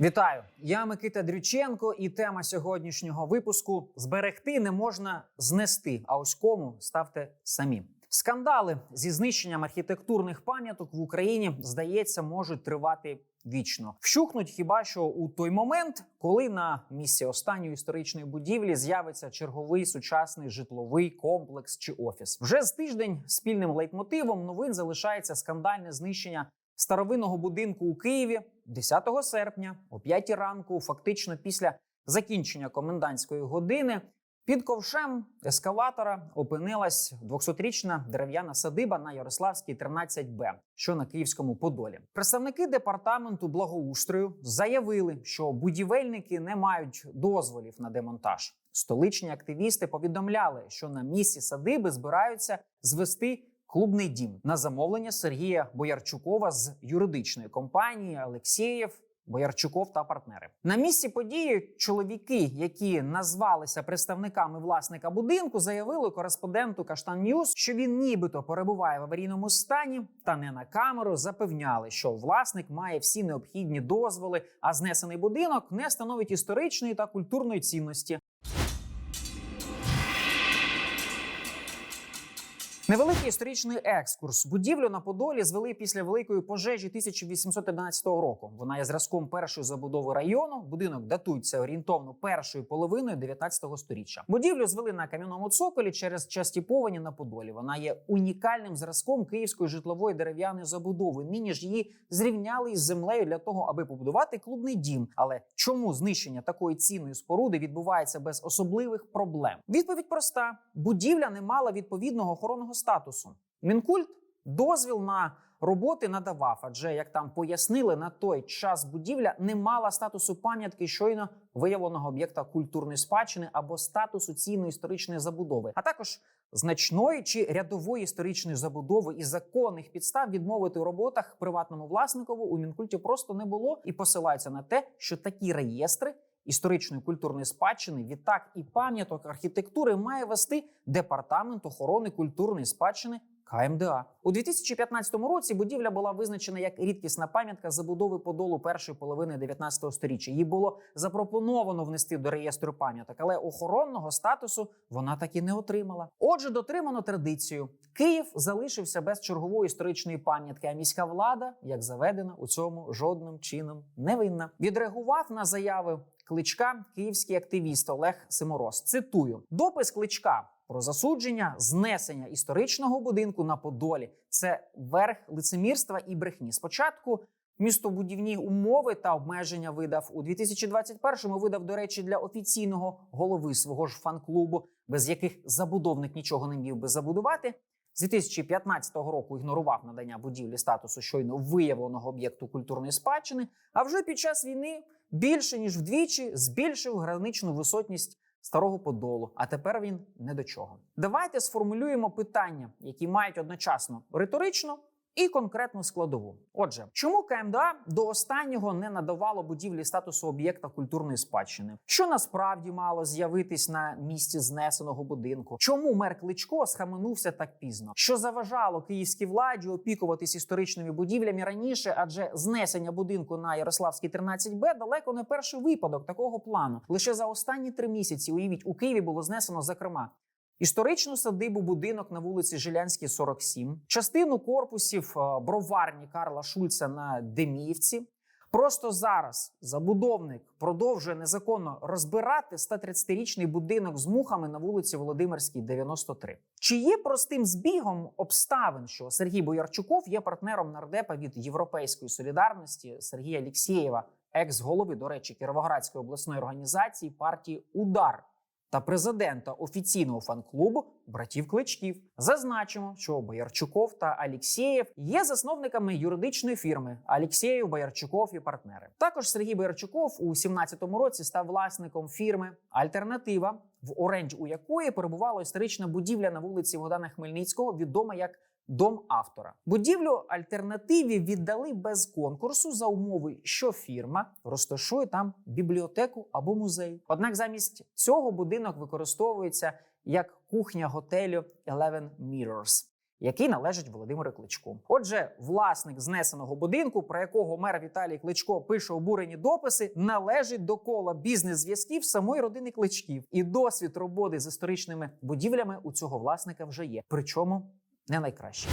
Вітаю! Я Микита Дрюченко, і тема сьогоднішнього випуску зберегти не можна знести. А ось кому ставте самі. Скандали зі знищенням архітектурних пам'яток в Україні здається можуть тривати вічно. Вщухнуть хіба що у той момент, коли на місці останньої історичної будівлі з'явиться черговий сучасний житловий комплекс чи офіс. Вже з тиждень спільним лейтмотивом новин залишається скандальне знищення старовинного будинку у Києві 10 серпня о 5 ранку, фактично після закінчення комендантської години. Під ковшем ескаватора опинилась 200-річна дерев'яна садиба на Ярославській 13Б, що на Київському Подолі. Представники департаменту благоустрою заявили, що будівельники не мають дозволів на демонтаж. Столичні активісти повідомляли, що на місці садиби збираються звести клубний дім на замовлення Сергія Боярчукова з юридичної компанії Алексєєв. Боярчуков та партнери на місці події чоловіки, які назвалися представниками власника будинку, заявили кореспонденту Каштан Ньюс, що він нібито перебуває в аварійному стані, та не на камеру запевняли, що власник має всі необхідні дозволи, а знесений будинок не становить історичної та культурної цінності. Невеликий історичний екскурс. Будівлю на Подолі звели після великої пожежі 1811 року. Вона є зразком першої забудови району. Будинок датується орієнтовно першою половиною 19 століття. Будівлю звели на кам'яному цоколі через часті повені на Подолі. Вона є унікальним зразком київської житлової дерев'яної забудови. Нині ж її зрівняли із землею для того, аби побудувати клубний дім. Але чому знищення такої цінної споруди відбувається без особливих проблем? Відповідь проста: будівля не мала відповідного охоронного статусу. Мінкульт дозвіл на роботи надавав, адже як там пояснили, на той час будівля не мала статусу пам'ятки щойно виявленого об'єкта культурної спадщини або статусу цінної історичної забудови, а також значної чи рядової історичної забудови і законних підстав відмовити у роботах приватному власникову у мінкульті просто не було і посилаються на те, що такі реєстри. Історичної культурної спадщини, відтак і пам'яток архітектури має вести департамент охорони культурної спадщини КМДА у 2015 році. Будівля була визначена як рідкісна пам'ятка забудови подолу першої половини 19 століття. Її було запропоновано внести до реєстру пам'яток, але охоронного статусу вона так і не отримала. Отже, дотримано традицію. Київ залишився без чергової історичної пам'ятки. А міська влада, як заведена, у цьому жодним чином не винна. Відреагував на заяви кличка київський активіст Олег Симороз. Цитую допис кличка. Про засудження знесення історичного будинку на Подолі це верх лицемірства і брехні. Спочатку містобудівні умови та обмеження видав у 2021-му Видав, до речі, для офіційного голови свого ж фан-клубу, без яких забудовник нічого не міг би забудувати. З 2015 року ігнорував надання будівлі статусу щойно виявленого об'єкту культурної спадщини. А вже під час війни більше ніж вдвічі збільшив граничну висотність старого подолу. А тепер він не до чого. Давайте сформулюємо питання, які мають одночасно риторично і конкретну складову. Отже, чому КМДА до останнього не надавало будівлі статусу об'єкта культурної спадщини? Що насправді мало з'явитись на місці знесеного будинку? Чому мер Кличко схаменувся так пізно? Що заважало київській владі опікуватись історичними будівлями раніше? Адже знесення будинку на Ярославській 13Б далеко не перший випадок такого плану. Лише за останні три місяці уявіть у Києві було знесено зокрема. Історичну садибу будинок на вулиці Жилянській, 47, частину корпусів е, броварні Карла Шульца на Деміївці. Просто зараз забудовник продовжує незаконно розбирати 130-річний будинок з мухами на вулиці Володимирській, 93. Чи є простим збігом обставин, що Сергій Боярчуков є партнером нардепа від Європейської солідарності Сергія Алєксєєва, екс-голови, до речі, Кіровоградської обласної організації партії Удар та президента офіційного фан-клубу братів Кличків. Зазначимо, що Боярчуков та Алєксєєв є засновниками юридичної фірми Алєксєєв, Боярчуков і партнери. Також Сергій Боярчуков у 17-му році став власником фірми Альтернатива, в оренді у якої перебувала історична будівля на вулиці Богдана Хмельницького, відома як Дом автора будівлю альтернативі віддали без конкурсу за умови, що фірма розташує там бібліотеку або музей. Однак замість цього будинок використовується як кухня готелю Eleven Mirrors, який належить Володимиру Кличку. Отже, власник знесеного будинку, про якого мер Віталій Кличко пише обурені дописи, належить до кола бізнес-зв'язків самої родини Кличків, і досвід роботи з історичними будівлями у цього власника вже є. Причому не найкраще.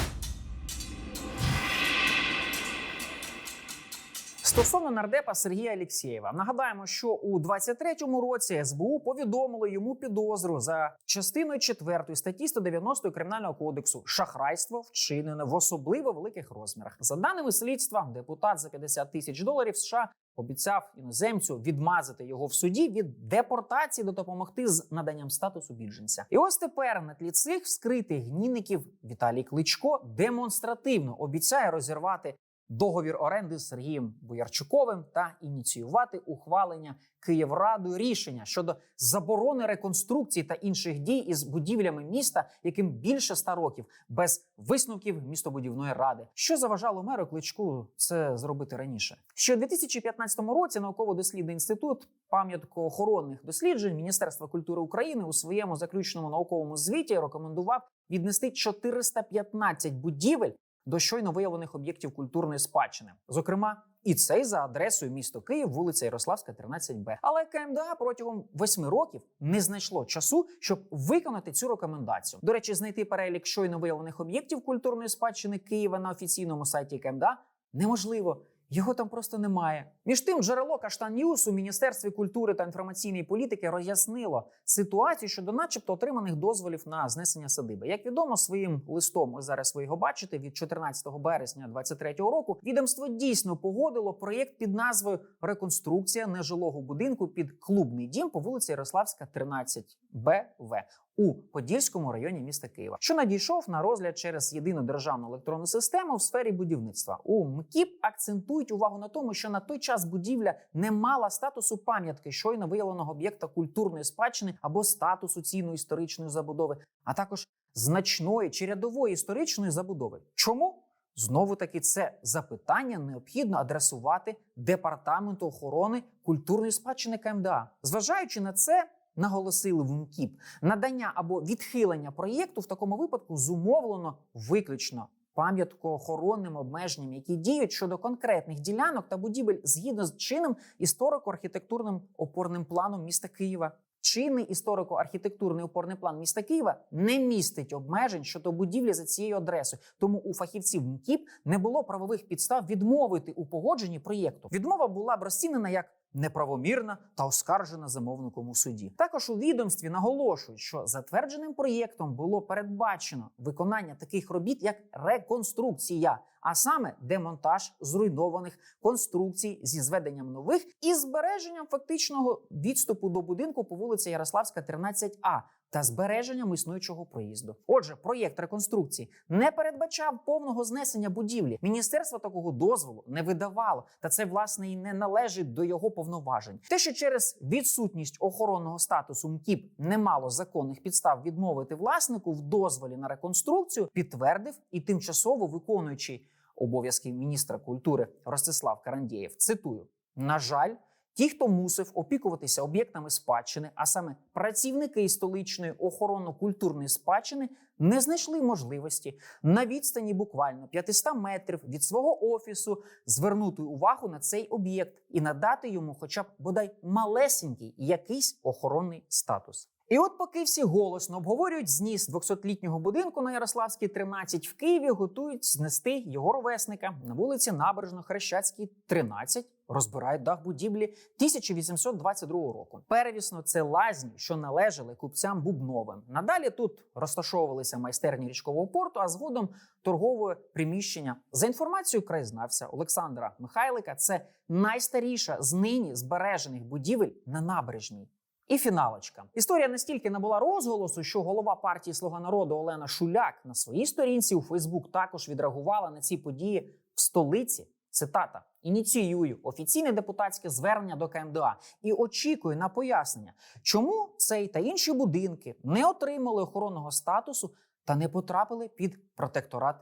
Стосовно нардепа Сергія Алєксєєва, нагадаємо, що у 23-му році СБУ повідомило йому підозру за частиною 4 статті 190 кримінального кодексу шахрайство вчинене в особливо великих розмірах. За даними слідства, депутат за 50 тисяч доларів США обіцяв іноземцю відмазати його в суді від депортації до допомогти з наданням статусу біженця. І ось тепер на тлі цих вскритих гнівників Віталій Кличко демонстративно обіцяє розірвати договір оренди з Сергієм Боярчуковим та ініціювати ухвалення Київрадою рішення щодо заборони реконструкції та інших дій із будівлями міста, яким більше ста років, без висновків містобудівної ради. Що заважало меру Кличку це зробити раніше? Ще у 2015 році науково-дослідний інститут пам'яткоохоронних досліджень Міністерства культури України у своєму заключному науковому звіті рекомендував віднести 415 будівель до щойно виявлених об'єктів культурної спадщини, зокрема, і цей за адресою місто Київ, вулиця Ярославська, 13Б. Але КМДА протягом восьми років не знайшло часу, щоб виконати цю рекомендацію. До речі, знайти перелік щойно виявлених об'єктів культурної спадщини Києва на офіційному сайті КМДА неможливо. Його там просто немає. Між тим, джерело Каштан Ньюс у міністерстві культури та інформаційної політики роз'яснило ситуацію щодо, начебто, отриманих дозволів на знесення садиби. Як відомо, своїм листом ось зараз ви його бачите від 14 березня 2023 року. Відомство дійсно погодило проєкт під назвою Реконструкція нежилого будинку під клубний дім по вулиці Ярославська, 13 БВ у Подільському районі міста Києва, що надійшов на розгляд через єдину державну електронну систему в сфері будівництва. У МКІП акцентують увагу на тому, що на той час будівля не мала статусу пам'ятки щойно виявленого об'єкта культурної спадщини або статусу цінної історичної забудови, а також значної чи рядової історичної забудови. Чому? Знову таки, це запитання необхідно адресувати департаменту охорони культурної спадщини КМДА. Зважаючи на це, наголосили в МКІП, надання або відхилення проєкту в такому випадку зумовлено виключно пам'яткоохоронним обмеженням, які діють щодо конкретних ділянок та будівель згідно з чинним історико-архітектурним опорним планом міста Києва. Чинний історико-архітектурний опорний план міста Києва не містить обмежень щодо будівлі за цією адресою. Тому у фахівців МКІП не було правових підстав відмовити у погодженні проєкту. Відмова була б розцінена як неправомірна та оскаржена замовником у суді. Також у відомстві наголошують, що затвердженим проєктом було передбачено виконання таких робіт, як реконструкція, а саме демонтаж зруйнованих конструкцій зі зведенням нових і збереженням фактичного відступу до будинку по вулиці Ярославська, 13А. Та збереженням існуючого проїзду. Отже, проєкт реконструкції не передбачав повного знесення будівлі. Міністерство такого дозволу не видавало, та це власне і не належить до його повноважень. Те, що через відсутність охоронного статусу МКІП не мало законних підстав відмовити власнику в дозволі на реконструкцію, підтвердив і тимчасово виконуючий обов'язки міністра культури Ростислав Карандєєв. Цитую: на жаль. Ті, хто мусив опікуватися об'єктами спадщини, а саме працівники столичної охоронно-культурної спадщини, не знайшли можливості на відстані буквально 500 метрів від свого офісу звернути увагу на цей об'єкт і надати йому, хоча б бодай малесенький якийсь охоронний статус. І от поки всі голосно обговорюють зніс 200-літнього будинку на Ярославській 13 в Києві, готують знести його ровесника на вулиці Набережно-Хрещатській 13, розбирають дах будівлі 1822 року. Перевісно, це лазні, що належали купцям Бубновим. Надалі тут розташовувалися майстерні річкового порту, а згодом торгове приміщення. За інформацією краєзнавця Олександра Михайлика, це найстаріша з нині збережених будівель на набережній. І фіналочка. Історія настільки набула розголосу, що голова партії Слуга народу Олена Шуляк на своїй сторінці у Фейсбук також відреагувала на ці події в столиці. Цитата: ініціюю офіційне депутатське звернення до КМДА і очікую на пояснення, чому цей та інші будинки не отримали охоронного статусу та не потрапили під протекторат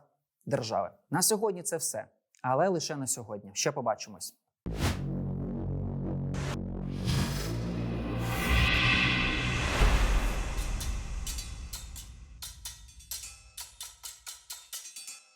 держави. На сьогодні це все, але лише на сьогодні. Ще побачимось.